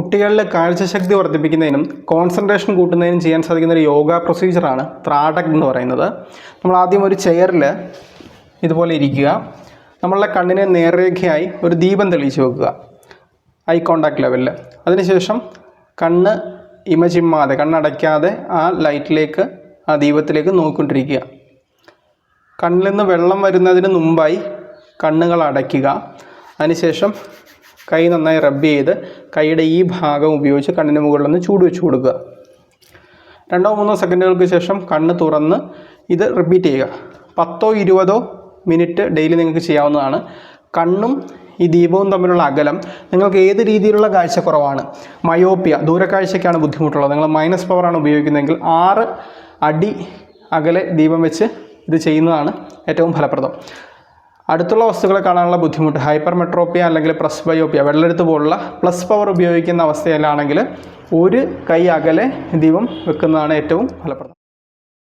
കുട്ടികളിലെ കാഴ്ചശക്തി വർദ്ധിപ്പിക്കുന്നതിനും കോൺസെൻട്രേഷൻ കൂട്ടുന്നതിനും ചെയ്യാൻ സാധിക്കുന്ന ഒരു യോഗ പ്രൊസീജിയറാണ് ത്രാടക് എന്ന് പറയുന്നത്. നമ്മൾ ആദ്യം ഒരു ചെയറിൽ ഇതുപോലെ ഇരിക്കുക. നമ്മളുടെ കണ്ണിനെ നേർരേഖയായി ഒരു ദീപം തെളിയിച്ച് വെക്കുക. ഐ കോണ്ടാക്ട് ലെവലിൽ അതിനുശേഷം കണ്ണ് ഇമചിമ്മാതെ കണ്ണടയ്ക്കാതെ ആ ലൈറ്റിലേക്ക് ആ ദീപത്തിലേക്ക് നോക്കിക്കൊണ്ടിരിക്കുക. കണ്ണിൽ നിന്ന് വെള്ളം വരുന്നതിന് മുമ്പായി കണ്ണുകൾ അടയ്ക്കുക. അതിനുശേഷം കൈ നന്നായി റബ്ബ് ചെയ്ത് കൈയുടെ ഈ ഭാഗം ഉപയോഗിച്ച് കണ്ണിന് മുകളിൽ നിന്ന് ചൂട് വെച്ച് കൊടുക്കുക. രണ്ടോ മൂന്നോ സെക്കൻഡുകൾക്ക് ശേഷം കണ്ണ് തുറന്ന് ഇത് റിപ്പീറ്റ് ചെയ്യുക. പത്തോ ഇരുപതോ മിനിറ്റ് ഡെയിലി നിങ്ങൾക്ക് ചെയ്യാവുന്നതാണ്. കണ്ണും ഈ ദീപവും തമ്മിലുള്ള അകലം നിങ്ങൾക്ക് ഏത് രീതിയിലുള്ള കാഴ്ചക്കുറവാണ്? മയോപ്പിയ ദൂരക്കാഴ്ചയ്ക്കാണ് ബുദ്ധിമുട്ടുള്ളത്. നിങ്ങൾ മൈനസ് പവറാണ് ഉപയോഗിക്കുന്നതെങ്കിൽ ആറ് അടി അകലെ ദീപം വെച്ച് ഇത് ചെയ്യുന്നതാണ് ഏറ്റവും ഫലപ്രദം. അടുത്തുള്ള വസ്തുക്കളെ കാണാനുള്ള ബുദ്ധിമുട്ട് ഹൈപ്പർ മെട്രോപ്പിയ അല്ലെങ്കിൽ പ്രസ് ബയോപ്പിയ വെള്ളെടുത്ത് പോലുള്ള പ്ലസ് പവർ ഉപയോഗിക്കുന്ന അവസ്ഥയിലാണെങ്കിൽ ഒരു കൈ അകലെ ദീപം വെക്കുന്നതാണ് ഏറ്റവും ഫലപ്രദം.